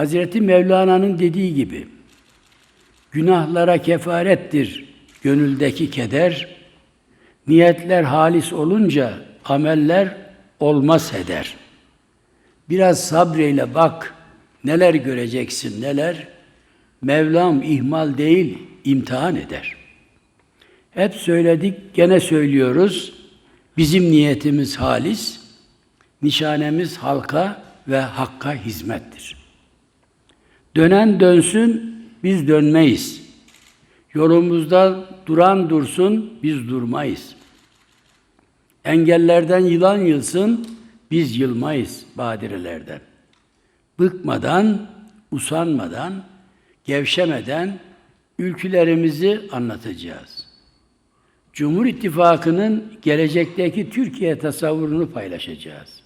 Hazreti Mevlana'nın dediği gibi günahlara kefarettir gönüldeki keder. Niyetler halis olunca ameller olmaz eder. Biraz sabreyle bak neler göreceksin neler. Mevlam ihmal değil imtihan eder. Hep söyledik gene söylüyoruz. Bizim niyetimiz halis, nişanemiz halka ve hakka hizmettir. Dönen dönsün, biz dönmeyiz. Yolumuzda duran dursun, biz durmayız. Engellerden yılan yılsın, biz yılmayız badirelerden. Bıkmadan, usanmadan, gevşemeden ülkülerimizi anlatacağız. Cumhur İttifakı'nın gelecekteki Türkiye tasavvurunu paylaşacağız.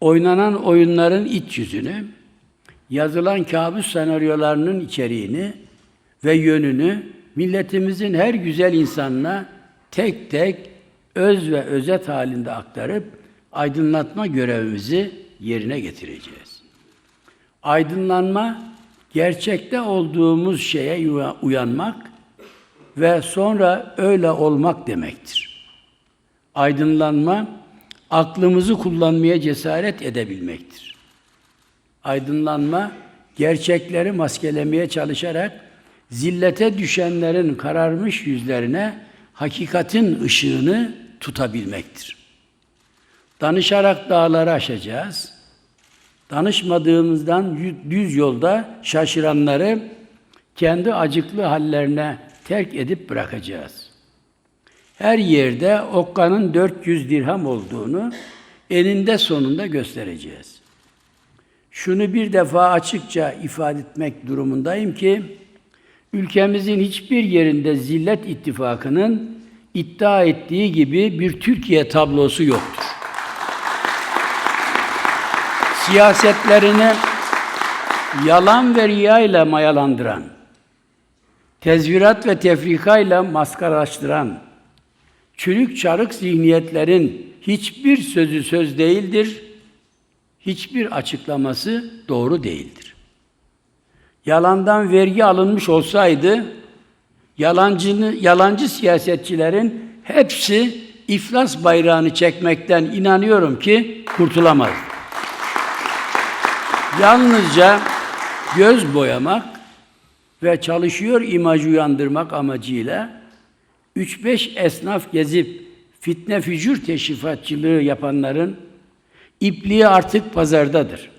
Oynanan oyunların iç yüzünü, yazılan kabus senaryolarının içeriğini ve yönünü milletimizin her güzel insanına tek tek öz ve özet halinde aktarıp aydınlatma görevimizi yerine getireceğiz. Aydınlanma gerçekte olduğumuz şeye uyanmak ve sonra öyle olmak demektir. Aydınlanma aklımızı kullanmaya cesaret edebilmektir. Aydınlanma gerçekleri maskelemeye çalışarak zillete düşenlerin kararmış yüzlerine hakikatin ışığını tutabilmektir. Danışarak dağları aşacağız. Danışmadığımızdan düz yolda şaşıranları kendi acıklı hallerine terk edip bırakacağız. Her yerde okkanın 400 dirham olduğunu eninde sonunda göstereceğiz. Şunu bir defa açıkça ifade etmek durumundayım ki, ülkemizin hiçbir yerinde zillet ittifakının iddia ettiği gibi bir Türkiye tablosu yoktur. Siyasetlerini yalan ve riya ile mayalandıran, tezvirat ve tefrikayla maskaralaştıran, çürük çarık zihniyetlerin hiçbir sözü söz değildir, hiçbir açıklaması doğru değildir. Yalandan vergi alınmış olsaydı, yalancını, yalancı siyasetçilerin hepsi iflas bayrağını çekmekten inanıyorum ki kurtulamaz. Yalnızca göz boyamak ve çalışıyor imajı uyandırmak amacıyla 3-5 esnaf gezip fitne fücur teşrifatçılığı yapanların ipliği artık pazardadır.